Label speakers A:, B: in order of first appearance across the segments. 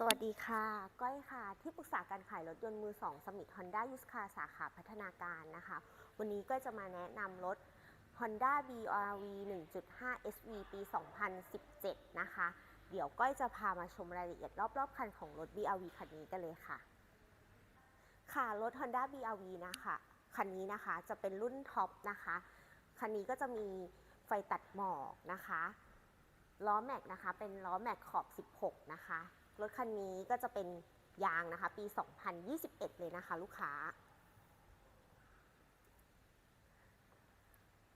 A: สวัสดีค่ะ ก้อยค่ะ ที่ปรึกษาการขายรถยนต์มือ2สมิธ Honda u s c a r สาขาพัฒนาการนะคะ วันนี้ก็จะมาแนะนำรถ Honda BRV 1.5 SV ปี 2017 นะคะ เดี๋ยวก้อยจะพามาชมรายละเอียดรอบๆ คันของรถ BRV คันนี้กันเลยค่ะ ค่ะรถ Honda BRV นะคะคันนี้นะคะจะเป็นรุ่นท็อปนะคะ คันนี้ก็จะมีไฟตัดหมอกนะคะล้อแม็กนะคะเป็นล้อแม็กขอบ 16 นะคะ รถคันนี้ก็จะเป็นยางนะคะ ปี 2021 เลยนะคะ ลูกค้า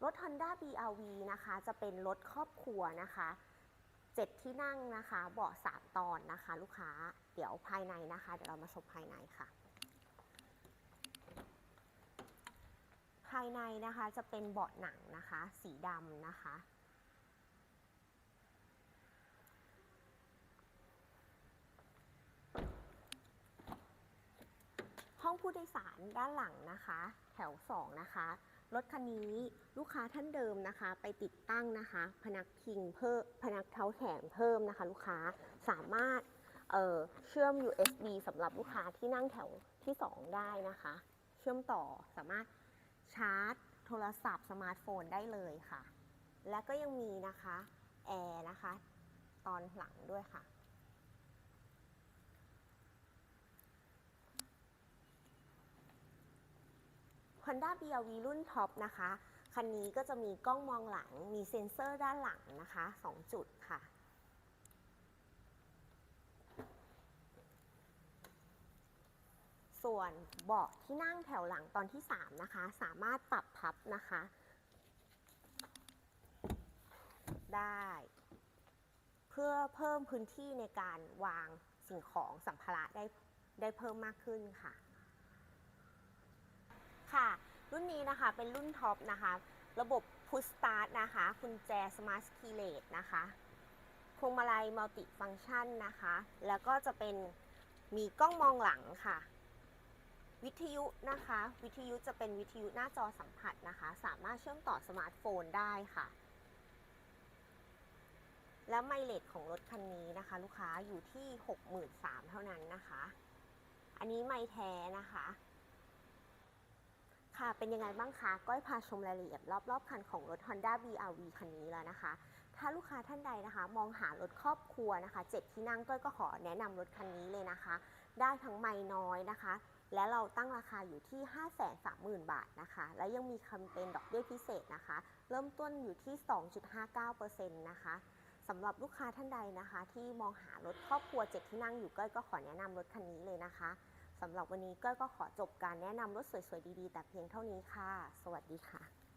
A: รถ Honda BRV นะคะ จะเป็นรถครอบครัวนะคะ7ที่นั่งนะคะ เบาะ3ตอนนะคะ ลูกค้า เดี๋ยวภายในนะคะ เดี๋ยวเรามาชมภายในค่ะ ภายในนะคะจะเป็นเบาะหนังนะคะ สีดำนะคะ ห้อง ผู้โดยสารด้านหลังนะคะ แถว 2 นะคะ รถคันนี้ลูกค้าท่านเดิมนะคะ ไปติดตั้งนะคะ พนักพิงเพิ่มพนักเท้าแขนเพิ่มนะคะ ลูกค้าสามารถเเชื่อม USB สำหรับลูกค้าที่นั่งแถวที่ 2 ได้นะคะ เชื่อมต่อสามารถชาร์จ โทรศัพท์สมาร์ทโฟนได้เลยค่ะ และก็ยังมีนะคะแอร์นะคะ ตอนหลังด้วยค่ะ Honda BRV รุ่นท็อปนะคะ คันนี้ก็จะมีกล้องมองหลัง มีเซ็นเซอร์ด้านหลังนะคะ 2 จุดค่ะ ส่วนเบาะที่นั่งแถวหลังตอนที่ 3 นะคะ สามารถปรับพับนะคะ ได้ เพื่อเพิ่มพื้นที่ในการวางสิ่งของสัมภาระได้ได้เพิ่มมากขึ้นค่ะค่ะ รุ่ นี้นะคะ เป็นรุ่นท็อปนะคะ ระบบ Push Start นะคะกุญแจ Smart Key l e s นะคะพวงมาลัยมัลติฟัง c t ชันนะคะ แล้วก็จะเป็นมีกล้องมองหลังค่ะ วิทยุนะคะ วิทยุจะเป็นวิทยุหน้าจอสัมผัสนะคะ สามารถเชื่อมต่อสมาร์ทโฟนได้ค่ะ แล้วไมเลจของรถคันนี้นะคะ ลูกค้าอยู่ที่ 63,000เท่านั้นนะคะ อันนี้ไม่แท้นะคะ เป็นยังไงบ้างคะก้อยพาชมรายละเอียดรอบๆคันของรถ Honda BRV คันนี้แล้วนะคะ ถ้าลูกค้าท่านใดนะคะ มองหารถครอบครัวนะคะเจ็ดที่นั่งก้อยก็ขอแนะนำรถคันนี้เลยนะคะ ได้ทั้งไม่น้อยนะคะ และเราตั้งราคาอยู่ที่ 530,000 บาทนะคะ และยังมีแคมเปญดอกเบี้ยพิเศษนะคะ เริ่มต้นอยู่ที่ 2.59%นะคะสำหรับลูกค้าท่านใดนะคะ ที่มองหารถครอบครัวเจ็ดที่นั่งอยู่ก้อยก็ขอแนะนำรถคันนี้เลยนะคะ สำหรับวันนี้ก้อยก็ขอจบการแนะนำรถสวยๆดีๆ แต่เพียงเท่านี้ค่ะ สวัสดีค่ะ